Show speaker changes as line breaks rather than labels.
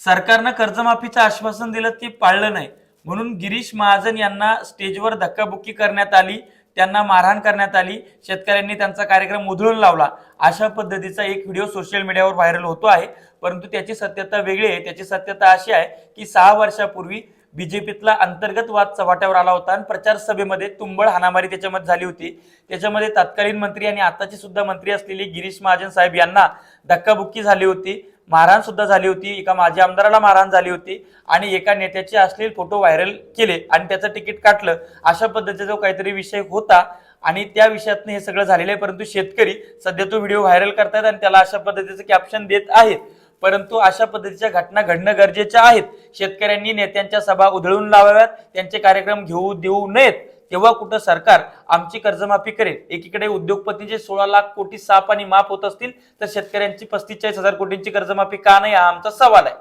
सरकारनं कर्जमाफीचं आश्वासन दिलं ते पाळलं नाही. म्हणून गिरीश महाजन यांना स्टेजवर धक्काबुक्की करण्यात आली त्यांना मारहाण करण्यात आली शेतकऱ्यांनी त्यांचा कार्यक्रम उधळून लावला. अशा पद्धतीचा एक व्हिडिओ सोशल मीडियावर व्हायरल होतो आहे. परंतु त्याची सत्यता वेगळी आहे. त्याची सत्यता अशी आहे की सहा वर्षापूर्वी बीजेपीतला अंतर्गत वाद चव्हाट्यावर आला होता आणि प्रचार सभेमध्ये तुंबळ हाणामारी त्याच्यामध्ये झाली होती. त्याच्यामध्ये तत्कालीन मंत्री आणि आताचे सुद्धा मंत्री असलेले गिरीश महाजन साहेब यांना धक्काबुक्की झाली होती. मारहाण सुद्धा झाली होती एका माजी आमदाराला मारहाण झाली होती आणि एका नेत्याचे असलेले फोटो व्हायरल केले आणि त्याचं तिकीट काटलं. अशा पद्धतीचा जो काहीतरी विषय होता आणि त्या विषयातनं हे सगळं झालेलं आहे. परंतु शेतकरी सध्या तो व्हिडिओ व्हायरल करतायत आणि त्याला अशा पद्धतीचं कॅप्शन देत आहेत. परंतु अशा पद्धतीच्या घटना घडणं गरजेच्या आहेत. शेतकऱ्यांनी नेत्यांच्या सभा उधळून लावाव्यात. त्यांचे कार्यक्रम घेऊ देऊ नयेत. तेव्हा कुठं सरकार आमची कर्जमाफी करेल एकीकडे उद्योगपतींचे सोळा लाख कोटी साप आणि माफ होत असतील तर शेतकऱ्यांची पस्तीस चाळीस हजार कोटींची कर्जमाफी का नाही हा आमचा सवाल आहे.